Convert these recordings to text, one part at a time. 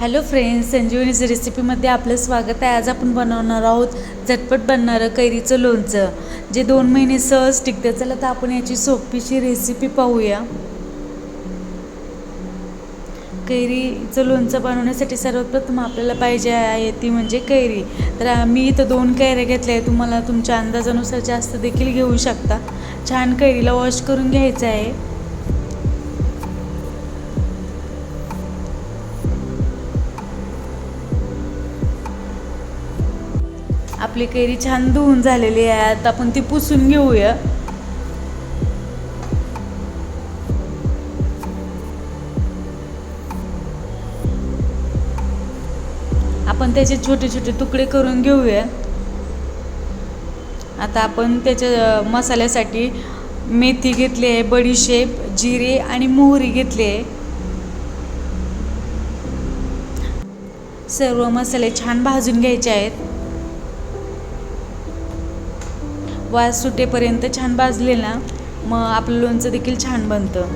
Hello friends संजीवनीज रेसिपीमध्ये आपलं स्वागत आहे. आज आपण बनवणार आहोत झटपट बनणारं कैरीचं लोणचं. जे दोन महिने सहज टिकतं. चला तर आपण याची सोपीशी रेसिपी पाहूया. कैरीचं लोणचं बनवण्यासाठी सर्वप्रथम आपल्याला पाहिजे आहे ती म्हणजे कैरी. तर मी इथं दोन कैऱ्या घेतल्या आहे तुम्हाला तुमच्या अंदाजानुसार जास्त देखील घेऊ शकता. छान कैरीला वॉश करून घ्यायचं आहे. आपली कैरी छान धुवून झालेली आहे. आता आपण ती पुसून घेऊया. आपण त्याचे छोटे छोटे तुकडे करून घेऊया. आता आपण त्याच्या मसाल्यासाठी मेथी घेतली आहे बडीशेप जिरे आणि मोहरी घेतली आहे. सर्व मसाले छान भाजून घ्यायचे आहेत. वास सुटेपर्यंत छान भाजले ना मग आपलं लोणचं देखील छान बनतं.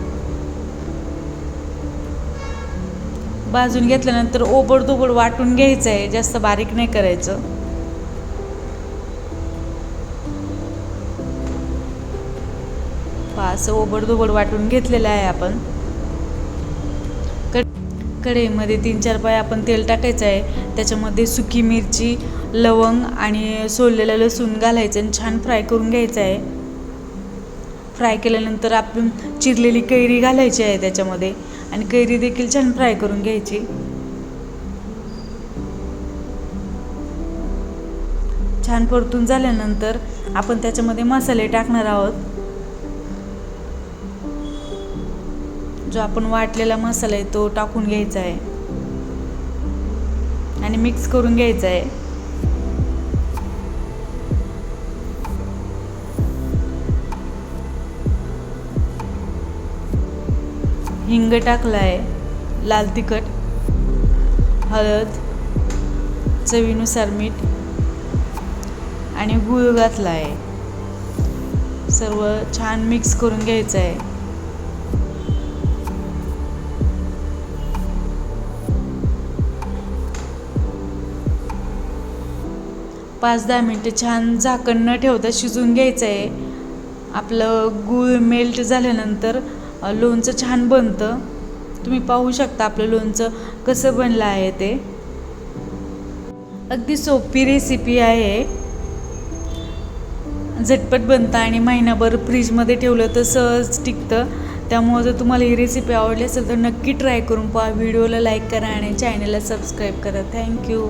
भाजून घेतल्यानंतर ओबडधोबड वाटून घ्यायचं आहे जास्त बारीक नाही करायचं. असं ओबडधोबड वाटून घेतलेलं आहे आपण. कढईमध्ये तीन चार पाय आपण तेल टाकायचं आहे. त्याच्यामध्ये सुकी मिरची लवंग आणि सोललेलं लसूण घालायचं आणि छान फ्राय करून घ्यायचं आहे. फ्राय केल्यानंतर आपण चिरलेली कैरी घालायची आहे त्याच्यामध्ये आणि कैरी देखील छान फ्राय करून घ्यायची. छान परतून झाल्यानंतर आपण त्याच्यामध्ये मसाले टाकणार आहोत. जो आपण वाटलेला मसाला आहे तो टाकून घ्यायचा आहे. आणि मिक्स करून घ्यायचा आहे. हिंग टाकला आहे लाल तिखट हळद चवीनुसार मीठ आणि गुळ घातला आहे सर्व छान मिक्स करून घ्यायचं आहे. पाच दहा मिनटं छान झाकण न ठेवता शिजून घ्यायचं आहे आपलं गूळ मेल्ट झाल्यानंतर लोणचं छान बनतं. तुम्ही पाहू शकता आपलं लोणचं कसं बनलं आहे ते. अगदी सोपी रेसिपी आहे. झटपट बनतं आणि महिनाभर फ्रीजमध्ये ठेवलं तर सहज टिकतं. त्यामुळं जर तुम्हाला ही रेसिपी आवडली असेल तर नक्की ट्राय करून पहा. व्हिडिओला लाईक करा आणि चॅनलला सबस्क्राईब करा. थँक्यू